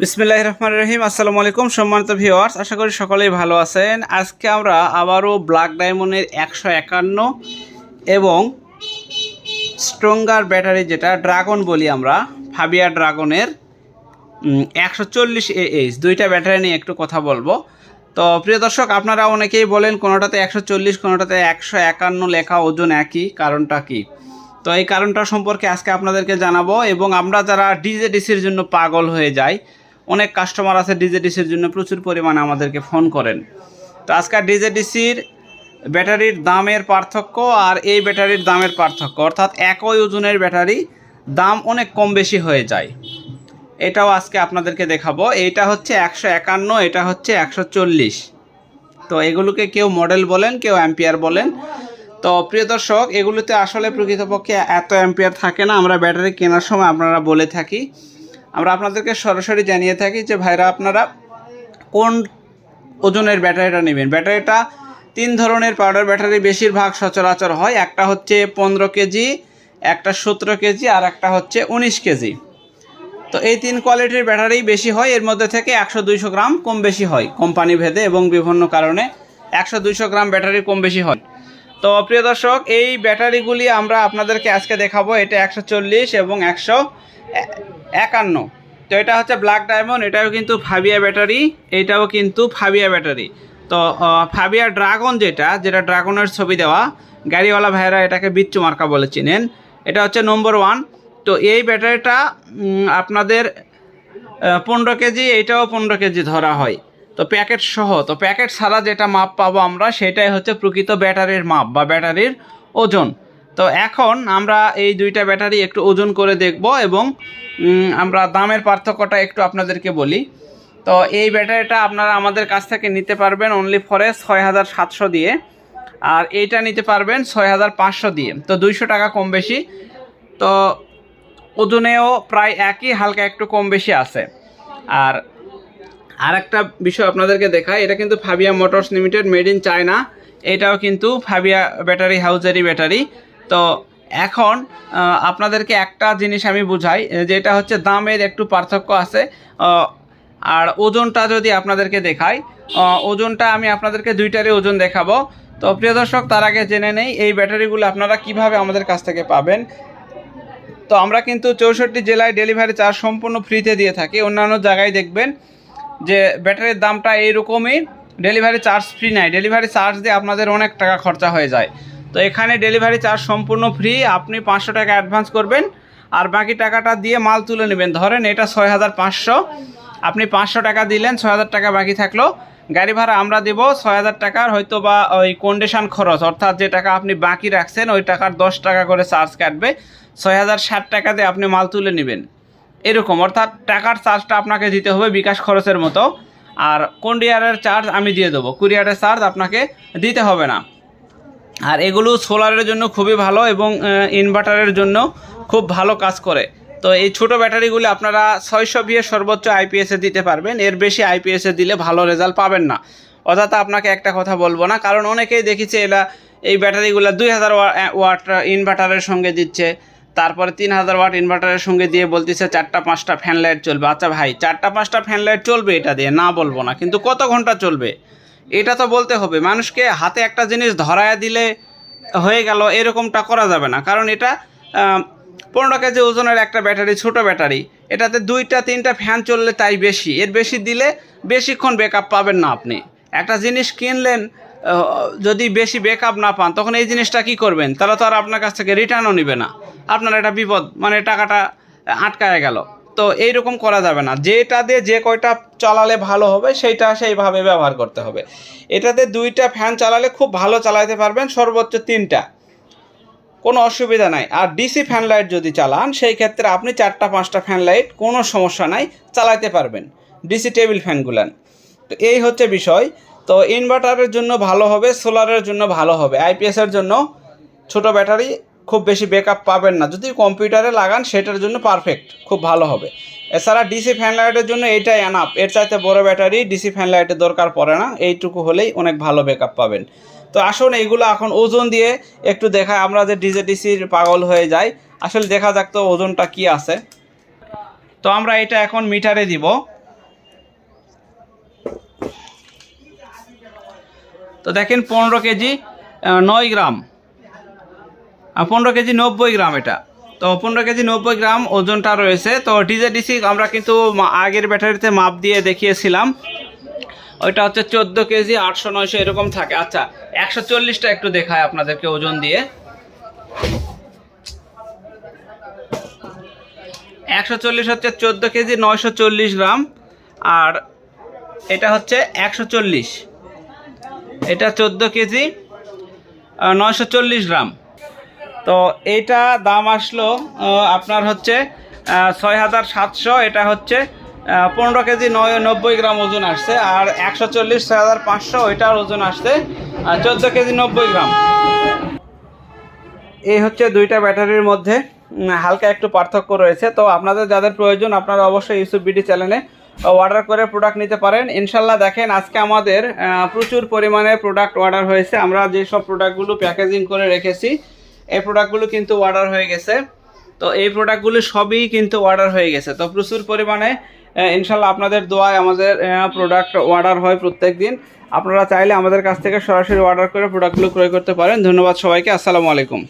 বিসমিল্লাহ রহমান রহিম, আসসালামু আলাইকুম সম্মানিত ভিওয়ার্স আশা করি সকলেই ভালো আছেন। আজকে আমরা আবারও ব্ল্যাক ডায়মন্ডের একশো একান্ন এবং স্ট্রঙ্গার ব্যাটারি যেটা ড্রাগন বলি আমরা ফাবিয়া ড্রাগনের একশো চল্লিশ এইচ দুইটা ব্যাটারি নিয়ে একটু কথা বলব। তো প্রিয় দর্শক, আপনারা অনেকেই বলেন কোনোটাতে একশো চল্লিশ, কোনোটাতে একশো একান্ন লেখা ওজন একই, কারণটা কি? তো এই কারণটা সম্পর্কে আজকে আপনাদেরকে জানাব এবং আমরা যারা ডিজে ডিসির জন্য পাগল হয়ে যাই অনেক কাস্টমার আছে ডিজেডিসির জন্য প্রচুর পরিমাণে আমাদেরকে ফোন করেন। তো আজকাল ডিজেডিসির ব্যাটারির দামের পার্থক্য আর এই ব্যাটারির দামের পার্থক্য। অর্থাৎ একই ওজনের ব্যাটারি দাম অনেক কম বেশি হয়ে যায়। এটাও আজকে আপনাদেরকে দেখাবো। এইটা হচ্ছে একশো একান্ন, এটা হচ্ছে একশো চল্লিশ। তো এগুলোকে কেউ মডেল বলেন, কেউ অ্যাম্পিয়ার বলেন। তো প্রিয় দর্শক, এগুলোতে আসলে প্রকৃতপক্ষে এত অ্যাম্পিয়ার থাকে না। আমরা ব্যাটারি কেনার সময় আপনারা বলে থাকি। আমরা আপনাদেরকে সরাসরি জানিয়ে থাকি যে ভাইরা, আপনারা কোন ওজনের ব্যাটারিটা নেবেন? ব্যাটারিটা তিন ধরনের পাউডার ব্যাটারি বেশিরভাগ সচরাচর হয়। একটা হচ্ছে পনেরো কেজি, একটা সতেরো কেজি, আর একটা হচ্ছে উনিশ কেজি। তো এই তিন কোয়ালিটির ব্যাটারি বেশি হয়, এর মধ্যে থেকে একশো দুইশো গ্রাম কম বেশি হয় কোম্পানি ভেদে এবং বিভিন্ন কারণে একশো দুইশো গ্রাম ব্যাটারি কম বেশি হয়। তো প্রিয় দর্শক, এই ব্যাটারিগুলি আমরা আপনাদেরকে আজকে দেখাবো। এটা একশো চল্লিশ এবং একশো একান্ন। তো এটা হচ্ছে ব্ল্যাক ডায়মন্ড এটাও কিন্তু ফাবিয়া ব্যাটারি এইটাও কিন্তু ফাবিয়া ব্যাটারি তো ফাবিয়া ড্রাগন যেটা যেটা ড্রাগনের ছবি দেওয়া, গাড়িওয়ালা ভাইয়েরা এটাকে বিচ্ছু মার্কা বলে চিনেন। এটা হচ্ছে নম্বর ওয়ান তো এই ব্যাটারিটা আপনাদের পনেরো কেজি এইটাও পনেরো কেজি ধরা হয়। তো প্যাকেট সহ, তো প্যাকেট ছাড়া যেটা মাপ পাবো আমরা, সেটাই হচ্ছে প্রকৃত ব্যাটারির মাপ বা ব্যাটারির ওজন। তো এখন আমরা এই দুইটা ব্যাটারি একটু ওজন করে দেখব এবং আমরা দামের পার্থক্যটা একটু আপনাদেরকে বলি। তো এই ব্যাটারিটা আপনারা আমাদের কাছ থেকে নিতে পারবেন অনলি ফরে ছয় হাজার সাতশো দিয়ে। আর এইটা নিতে পারবেন ছয় হাজার পাঁচশো দিয়ে। তো দুইশো টাকা কম বেশি। তো ওজনেও প্রায় একই, হালকা একটু কম বেশি আছে। আর আর একটা বিষয় আপনাদেরকে দেখায় এটা কিন্তু Fabia motors limited made in China এটাও কিন্তু ফাবিয়া ব্যাটারি হাউজারি ব্যাটারি। তো এখন আপনাদেরকে একটা জিনিস আমি বুঝাই যেটা হচ্ছে দামের একটু পার্থক্য আছে আর ওজনটা যদি আপনাদেরকে দেখাই ওজনটা আমি আপনাদেরকে দুইটারই ওজন দেখাবো। তো প্রিয় দর্শক, তার আগে জেনে নেই, এই ব্যাটারিগুলো আপনারা কীভাবে আমাদের কাছ থেকে পাবেন? তো আমরা কিন্তু চৌষট্টি জেলায় ডেলিভারি চার্জ সম্পূর্ণ ফ্রিতে দিয়ে থাকি। অন্যান্য জায়গায় দেখবেন যে ব্যাটারির দামটা এইরকমই, ডেলিভারি চার্জ ফ্রি নাই। ডেলিভারি চার্জ দিয়ে আপনাদের অনেক টাকা খরচা হয়ে যায়। তো এখানে ডেলিভারি চার্জ সম্পূর্ণ ফ্রি আপনি পাঁচশো টাকা অ্যাডভান্স করবেন আর বাকি টাকাটা দিয়ে মাল তুলে নেবেন। ধরেন এটা ছয় হাজার পাঁচশো, আপনি পাঁচশো টাকা দিলেন ছয় হাজার টাকা বাকি থাকল। গাড়ি ভাড়া আমরা দেব ছয় হাজার টাকার হয়তো বা ওই কন্ডিশন খরচ, অর্থাৎ যে টাকা আপনি বাকি রাখছেন, ওই টাকার দশ টাকা করে চার্জ কাটবে। ছয় হাজার ষাট টাকা দিয়ে আপনি মাল তুলে নেবেন। এরকম, অর্থাৎ টাকার চার্জটা আপনাকে দিতে হবে বিকাশ খরচের মতো। আর কুরিয়ারের চার্জ আমি দিয়ে দেবো? কুরিয়ারের চার্জ আপনাকে দিতে হবে না। আর এগুলো সোলারের জন্য খুবই ভালো এবং ইনভার্টারের জন্য খুব ভালো কাজ করে। তো এই ছোটো ব্যাটারিগুলি আপনারা ছয়শো বিয়ে সর্বোচ্চ আইপিএসে দিতে পারবেন। এর বেশি আইপিএসে দিলে ভালো রেজাল্ট পাবেন না। অর্থাৎ আপনাকে একটা কথা বলব না, কারণ অনেকেই দেখেছে এরা এই ব্যাটারিগুলো দুই হাজার ওয়াট ইনভার্টারের সঙ্গে দিচ্ছে, তারপরে তিন হাজার ওয়াট ইনভার্টারের সঙ্গে দিয়ে বলতেছে চারটা পাঁচটা ফ্যান লাইট চলবে আচ্ছা ভাই, চারটা পাঁচটা ফ্যান লাইট চলবে এটা দিয়ে? না বলব না, কিন্তু কত ঘণ্টা চলবে? এটা তো বলতে হবে, মানুষকে হাতে একটা জিনিস ধরায় দিলে হয়ে গেল, এরকমটা করা যাবে না। কারণ এটা পনেরো কেজি ওজনের একটা ব্যাটারি, ছোট ব্যাটারি, এটাতে দুইটা, তিনটা ফ্যান চললে তাই বেশি। এর বেশি দিলে বেশিক্ষণ ব্যাকআপ পাবেন না আপনি। একটা জিনিস কিনলেন যদি বেশি ব্যাকআপ না পান, তখন এই জিনিসটা কি করবেন? তাহলে তো আর আপনার কাছ থেকে রিটার্নও নেবে না। আপনার এটা বিপদ মানে টাকাটা আটকায় গেল। তো এইরকম করা যাবে না। যেটা দিয়ে যে কয়টা চালালে ভালো হবে, সেইটা সেইভাবে ব্যবহার করতে হবে। এটাতে দুইটা ফ্যান চালালে খুব ভালো চালাতে পারবেন, সর্বোচ্চ তিনটা। কোনো অসুবিধা নাই। আর ডিসি ফ্যান লাইট যদি চালান, সেই ক্ষেত্রে আপনি চারটা, পাঁচটা ফ্যান লাইট কোনো সমস্যা নাই চালাতে পারবেন ডিসি টেবিল ফ্যানগুলান তো এই হচ্ছে বিষয়। তো ইনভার্টারের জন্য ভালো হবে সোলারের জন্য ভালো হবে। আইপিএসের জন্য ছোট ব্যাটারি খুব বেশি ব্যাকআপ পাবেন না। যদি কম্পিউটারে লাগান, সেটার জন্য পারফেক্ট খুব ভালো হবে। এছাড়া ডিসি ফ্যান লাইটের জন্য এটাই অ্যানাপ এর চাইতে বড় ব্যাটারি ডিসি ফ্যান লাইটের দরকার পড়ে না। এইটুকু হলেই অনেক ভালো ব্যাকআপ পাবেন। তো আসুন এইগুলো এখন ওজন দিয়ে একটু দেখা আমরা যে ডিজে ডিসির পাগল হয়ে যাই, আসলে দেখা যাক তো ওজনটা কি আছে। তো আমরা এটা এখন মিটারে দিব। তো দেখেন পনেরো কেজি নয় গ্রাম। পনেরো কেজি নব্বই গ্রাম এটা। তো পনেরো কেজি নব্বই গ্রাম ওজনটা রয়েছে। তো ডিজেডিসি আমরা কিন্তু আগের ব্যাটারিতে মাপ দিয়ে দেখিয়েছিলাম। ওইটা হচ্ছে চোদ্দ কেজি আটশো নয়শো এরকম থাকে। আচ্ছা একশো চল্লিশটা একটু দেখায় আপনাদেরকে ওজন দিয়ে। একশো চল্লিশ হচ্ছে চোদ্দ কেজি নয়শো চল্লিশ গ্রাম। আর এটা হচ্ছে একশো চল্লিশ। এটা চোদ্দ কেজি নয়শো চল্লিশ গ্রাম। তো এইটা দাম আসলো আপনার হচ্ছে ছয় হাজার সাতশো, এটা হচ্ছে পনেরো কেজি নয়, নব্বই গ্রাম ওজন আসছে, আর একশো চল্লিশ ছয় হাজার পাঁচশো, ওইটার ওজন আসছে চোদ্দ কেজি নব্বই গ্রাম। এই হচ্ছে দুইটা ব্যাটারির মধ্যে হালকা একটু পার্থক্য রয়েছে, তো আপনাদের যাদের প্রয়োজন, আপনারা অবশ্যই ইউসুফ বিডি চ্যানেলে অর্ডার করে প্রোডাক্ট নিতে পারেন। ইনশাল্লাহ দেখেন, আজকে আমাদের প্রচুর পরিমাণে প্রোডাক্ট অর্ডার হয়েছে, আমরা যেসব প্রোডাক্টগুলো প্যাকেজিং করে রেখেছি এই প্রোডাক্টগুলো কিন্তু অর্ডার হয়ে গেছে। তো এই প্রোডাক্টগুলো সবই কিন্তু অর্ডার হয়ে গেছে। তো প্রচুর পরিমাণে ইনশাল্লাহ আপনাদের দোয়ায় আমাদের প্রোডাক্ট অর্ডার হয় প্রত্যেক দিন আপনারা চাইলে আমাদের কাছ থেকে সরাসরি অর্ডার করে প্রোডাক্টগুলো ক্রয় করতে পারেন। ধন্যবাদ সবাইকে। আসসালামু আলাইকুম।